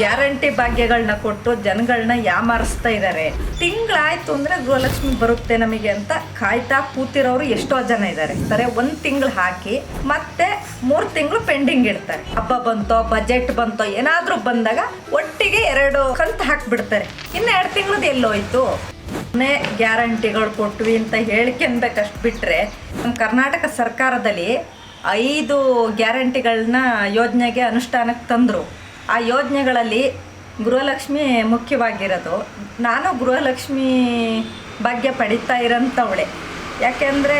Guarantee ಭಾಗ್ಯಗಳನ್ನ ಕೊಟ್ಟು ಜನಗಳನ್ನ ಯಾಮಾರಿಸ್ತಾ ಇದ್ದಾರೆ ತಿಂಗಳಾಯ್ತು ಅಂದ್ರೆ ಗೃಹಲಕ್ಷ್ಮಿ ಬರುತ್ತೆ ನಮಗೆ ಅಂತ ಕಾಯ್ತಾ ಕೂತಿರೋರು ಎಷ್ಟೋ ಜನ ಇದ್ದಾರೆ ಸರಿ, ಒಂದ್ ತಿಂಗಳು ಹಾಕಿ ಮತ್ತೆ ಮೂರ್ ತಿಂಗಳು ಪೆಂಡಿಂಗ್ ಇಡ್ತಾರೆ. ಹಬ್ಬ ಬಂತೋ, ಬಜೆಟ್ ಬಂತೋ, ಏನಾದ್ರೂ ಬಂದಾಗ ಒಟ್ಟಿಗೆ ಎರಡು ಕಂತು ಹಾಕ್ಬಿಡ್ತಾರೆ. ಇನ್ನು ಎರಡು ತಿಂಗಳದ್ದು ಎಲ್ಲೋಯ್ತು ಮನೆ ಗ್ಯಾರಂಟಿಗಳು ಕೊಟ್ವಿ ಅಂತ ಹೇಳ್ಕೊಬೇಕಷ್ಟು ಬಿಟ್ರೆ ನಮ್ಮ ಕರ್ನಾಟಕ ಸರ್ಕಾರದಲ್ಲಿ ಐದು ಗ್ಯಾರಂಟಿಗಳನ್ನ ಯೋಜನೆಗೆ ಅನುಷ್ಠಾನಕ್ಕೆ ತಂದರು. ಆ ಯೋಜನೆಗಳಲ್ಲಿ ಗೃಹಲಕ್ಷ್ಮಿ ಮುಖ್ಯವಾಗಿರೋದು. ನಾನು ಗೃಹಲಕ್ಷ್ಮಿ ಭಾಗ್ಯ ಪಡಿತಾ ಇರೋಂಥವಳೆ. ಯಾಕೆಂದರೆ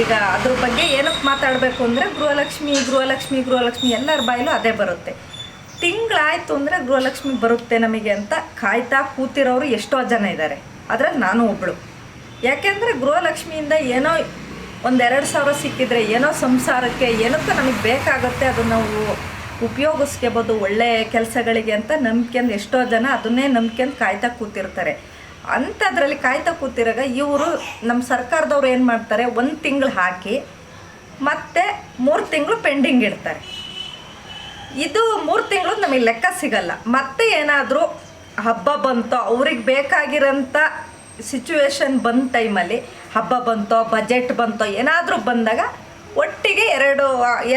ಈಗ ಅದ್ರ ಬಗ್ಗೆ ಏನಕ್ಕೆ ಮಾತಾಡಬೇಕು ಅಂದರೆ ಗೃಹಲಕ್ಷ್ಮಿ ಗೃಹಲಕ್ಷ್ಮಿ ಗೃಹಲಕ್ಷ್ಮಿ ಎಲ್ಲರ ಬಾಯಲ್ಲೂ ಅದೇ ಬರುತ್ತೆ. ತಿಂಗಳಾಯ್ತು ಅಂದರೆ ಗೃಹಲಕ್ಷ್ಮಿ ಬರುತ್ತೆ ನಮಗೆ ಅಂತ ಕಾಯ್ತಾ ಕೂತಿರೋರು ಎಷ್ಟೋ ಜನ ಇದ್ದಾರೆ ಅದರಲ್ಲಿ ನಾನು ಒಬ್ಬಳು ಯಾಕೆಂದರೆ ಗೃಹಲಕ್ಷ್ಮಿಯಿಂದ ಏನೋ ಒಂದೆರಡು ಸಾವಿರ ಸಿಕ್ಕಿದ್ರೆ, ಏನೋ ಸಂಸಾರಕ್ಕೆ, ಏನಕ್ಕೂ ನಮಗೆ ಬೇಕಾಗುತ್ತೆ ಅದು ನಾವು ಉಪಯೋಗಿಸ್ಕೋಬೋದು ಒಳ್ಳೆ ಕೆಲಸಗಳಿಗೆ ಅಂತ ನಂಬ್ಕೊಂಡು ಎಷ್ಟೋ ಜನ ಅದನ್ನೇ ನಂಬ್ಕೊಂಡು ಕಾಯ್ತಾ ಕೂತಿರ್ತಾರೆ. ಅಂಥದ್ರಲ್ಲಿ ಕಾಯ್ತಾ ಕೂತಿರಾಗ ಇವರು ನಮ್ಮ ಸರ್ಕಾರದವ್ರು ಏನು ಮಾಡ್ತಾರೆ, ಒಂದು ತಿಂಗಳು ಹಾಕಿ ಮತ್ತೆ ಮೂರು ತಿಂಗಳು ಪೆಂಡಿಂಗ್ ಇಡ್ತಾರೆ. ಇದು ಮೂರು ತಿಂಗಳು ನಮಗೆ ಲೆಕ್ಕ ಸಿಗಲ್ಲ. ಮತ್ತೆ ಏನಾದರೂ ಹಬ್ಬ ಬಂತೋ, ಅವ್ರಿಗೆ ಬೇಕಾಗಿರೋಂಥ ಸಿಚುವೇಶನ್ ಬಂದ ಟೈಮಲ್ಲಿ ಹಬ್ಬ ಬಂತೋ ಬಜೆಟ್ ಬಂತೋ, ಏನಾದರೂ ಬಂದಾಗ ಒಟ್ಟಿಗೆ ಎರಡು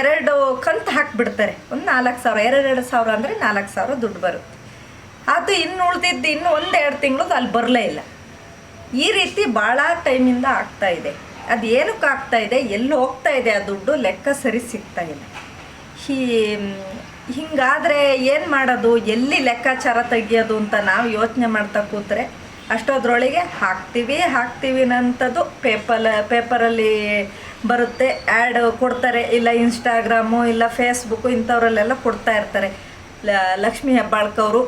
ಎರಡು ಕಂತು ಹಾಕಿಬಿಡ್ತಾರೆ. ಒಂದು ನಾಲ್ಕು ಸಾವಿರ, ಎರಡೆರಡು ಸಾವಿರ ಅಂದರೆ ನಾಲ್ಕು ಸಾವಿರ ದುಡ್ಡು ಬರುತ್ತೆ. ಅದು ಇನ್ನು ಉಳಿದಿದ್ದು ಇನ್ನು ಒಂದೆರಡು ತಿಂಗಳು ಅಲ್ಲಿ ಬರಲೇ ಇಲ್ಲ. ಈ ರೀತಿ ಭಾಳ ಟೈಮಿಂದ ಆಗ್ತಾ ಇದೆ. ಅದು ಏನಕ್ಕೆ ಆಗ್ತಾ ಇದೆ? ಎಲ್ಲಿ ಹೋಗ್ತಾ ಇದೆ ಆ ದುಡ್ಡು? ಲೆಕ್ಕ ಸರಿ ಸಿಗ್ತಾ ಇಲ್ಲ. ಹೀ ಹಿಂಗಾದರೆ ಏನು ಮಾಡೋದು? ಎಲ್ಲಿ ಲೆಕ್ಕಾಚಾರ ತೆಗಿಯೋದು ಅಂತ ನಾವು ಯೋಚನೆ ಮಾಡ್ತಾ ಕೂತ್ರೆ ಅಷ್ಟೋದ್ರೊಳಗೆ ಹಾಕ್ತೀವಿ ಹಾಕ್ತೀವಿ ಅನ್ನೋಂಥದ್ದು ಪೇಪರ್ ಪೇಪರಲ್ಲಿ ಬರುತ್ತೆ. ಆ್ಯಡ್ ಕೊಡ್ತಾರೆ. ಇಲ್ಲ ಇನ್ಸ್ಟಾಗ್ರಾಮು ಇಲ್ಲ ಫೇಸ್ಬುಕ್ಕು ಇಂಥವ್ರಲ್ಲೆಲ್ಲ ಕೊಡ್ತಾ ಇರ್ತಾರೆ. ಲಕ್ಷ್ಮೀ ಹೆಬ್ಬಾಳ್ಕವರು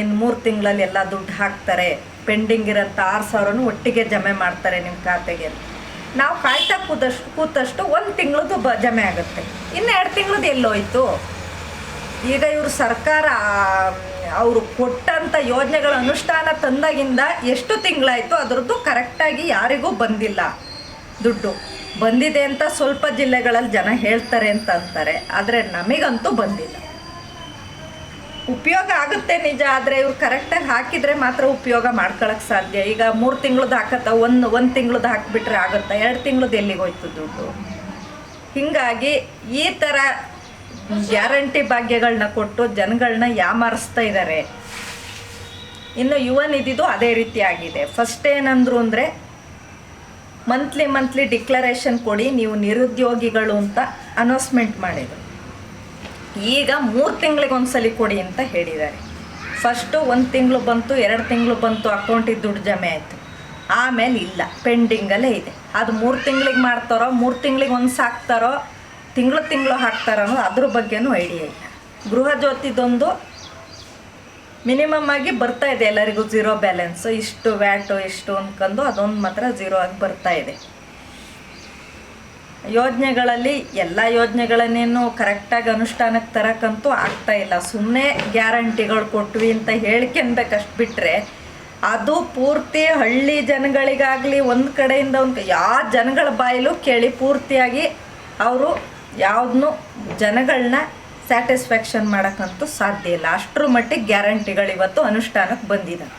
ಇನ್ನು ಮೂರು ತಿಂಗಳಲ್ಲಿ ಎಲ್ಲ ದುಡ್ಡು ಹಾಕ್ತಾರೆ. ಪೆಂಡಿಂಗ್ ಇರೋಂಥ ಆರು ಸಾವಿರನೂ ಒಟ್ಟಿಗೆ ಜಮೆ ಮಾಡ್ತಾರೆ ನಿಮ್ಮ ಖಾತೆಗೆ. ನಾವು ಕಾಯ್ತಾ ಕೂತಷ್ಟು ಕೂತಷ್ಟು ಒಂದು ತಿಂಗಳದ್ದು ಬ, ಜಮೆ ಆಗುತ್ತೆ. ಇನ್ನು ಎರಡು ತಿಂಗಳದ್ದು ಎಲ್ಲೋಯ್ತು. ಈಗ ಇವರು ಸರ್ಕಾರ, ಅವರು ಕೊಟ್ಟಂಥ ಯೋಜನೆಗಳ ಅನುಷ್ಠಾನ ತಂದಾಗಿಂದ ಎಷ್ಟು ತಿಂಗಳಾಯಿತು, ಅದರದ್ದು ಕರೆಕ್ಟಾಗಿ ಯಾರಿಗೂ ಬಂದಿಲ್ಲ. ದುಡ್ಡು. ಬಂದಿದೆ ಅಂತ ಸ್ವಲ್ಪ ಜಿಲ್ಲೆಗಳಲ್ಲಿ ಜನ ಹೇಳ್ತಾರೆ ಅಂತ ಅಂತಾರೆ. ಆದರೆ ನಮಗಂತೂ ಬಂದಿಲ್ಲ. ಉಪಯೋಗ ಆಗುತ್ತೆ ನಿಜ, ಆದರೆ ಇವ್ರು ಕರೆಕ್ಟಾಗಿ ಹಾಕಿದರೆ ಮಾತ್ರ ಉಪಯೋಗ ಮಾಡ್ಕೊಳಕ್ಕೆ ಸಾಧ್ಯ. ಈಗ ಮೂರು ತಿಂಗಳದ್ದು ಹಾಕತ್ತ, ಒಂದು ಒಂದು ತಿಂಗಳದ್ದು ಹಾಕಿಬಿಟ್ರೆ ಆಗುತ್ತಾ? ಎರಡು ತಿಂಗಳದ್ದು ಎಲ್ಲಿಗೆ ಹೋಯ್ತು ದುಡ್ಡು? ಹೀಗಾಗಿ ಈ ಥರ ಗ್ಯಾರಂಟಿ ಭಾಗ್ಯಗಳನ್ನ ಕೊಟ್ಟು ಜನಗಳನ್ನ ಯಾಮಾರಿಸ್ತಾ ಇದ್ದಾರೆ ಇನ್ನು ಯುವ ನಿಧಿದು ಅದೇ ರೀತಿ ಆಗಿದೆ. ಫಸ್ಟ್ ಏನಂದ್ರು ಅಂದರೆ ಮಂತ್ಲಿ ಮಂತ್ಲಿ ಡಿಕ್ಲರೇಷನ್ ಕೊಡಿ, ನೀವು ನಿರುದ್ಯೋಗಿಗಳು ಅಂತ ಅನೌನ್ಸ್ಮೆಂಟ್ ಮಾಡಿದರು. ಈಗ ಮೂರು ತಿಂಗಳಿಗೆ ಒಂದ್ಸಲಿ ಕೊಡಿ ಅಂತ ಹೇಳಿದ್ದಾರೆ. ಫಸ್ಟು ಒಂದು ತಿಂಗಳು ಬಂತು, ಎರಡು ತಿಂಗಳು ಬಂತು ಅಕೌಂಟಿಗೆ ದುಡ್ಡು ಜಮೆ ಆಯಿತು. ಆಮೇಲೆ ಇಲ್ಲ ಪೆಂಡಿಂಗಲ್ಲೇ ಇದೆ. ಅದು ಮೂರು ತಿಂಗಳಿಗೆ ಮಾಡ್ತಾರೋ, ಮೂರು ತಿಂಗಳಿಗೆ ಒಂದು ಹಾಕ್ತಾರೋ ತಿಂಗಳು ತಿಂಗಳು ಹಾಕ್ತಾರೋ ಅದ್ರ ಬಗ್ಗೆನೂ ಐಡಿಯಾ ಇಲ್ಲ. ಗೃಹ ಜ್ಯೋತಿದೊಂದು ಮಿನಿಮಮ್ ಆಗಿ ಬರ್ತಾ ಇದೆ ಎಲ್ಲರಿಗೂ ಝೀರೋ ಬ್ಯಾಲೆನ್ಸ್ ಇಷ್ಟು ವ್ಯಾಟು ಇಷ್ಟು ಅನ್ಕೊಂಡು ಅದೊಂದು ಮಾತ್ರ ಝೀರೋ ಆಗಿ ಬರ್ತಾ ಇದೆ. ಯೋಜನೆಗಳಲ್ಲಿ ಎಲ್ಲ ಯೋಜನೆಗಳನ್ನೇನು ಕರೆಕ್ಟಾಗಿ ಅನುಷ್ಠಾನಕ್ಕೆ ತರಕ್ಕಂತೂ ಆಗ್ತಾ ಇಲ್ಲ. ಸುಮ್ಮನೆ ಗ್ಯಾರಂಟಿಗಳು ಕೊಟ್ವಿ ಅಂತ ಹೇಳ್ಕೊಬೇಕಷ್ಟು ಬಿಟ್ಟರೆ ಅದು ಪೂರ್ತಿ ಹಳ್ಳಿ ಜನಗಳಿಗಾಗಲಿ ಒಂದು ಕಡೆಯಿಂದ ಒಂದು ಯಾವ ಜನಗಳ ಬಾಯಲ್ಲೂ ಕೇಳಿ ಪೂರ್ತಿಯಾಗಿ ಅವರು ಯಾವುದನ್ನು ಜನಗಳನ್ನ ಸ್ಯಾಟಿಸ್ಫ್ಯಾಕ್ಷನ್ ಮಾಡೋಕ್ಕಂತೂ ಸಾಧ್ಯ ಇಲ್ಲ. ಅಷ್ಟರ ಮಟ್ಟಿಗೆ ಗ್ಯಾರಂಟಿಗಳು ಇವತ್ತು ಅನುಷ್ಠಾನಕ್ಕೆ ಬಂದಿದೆ.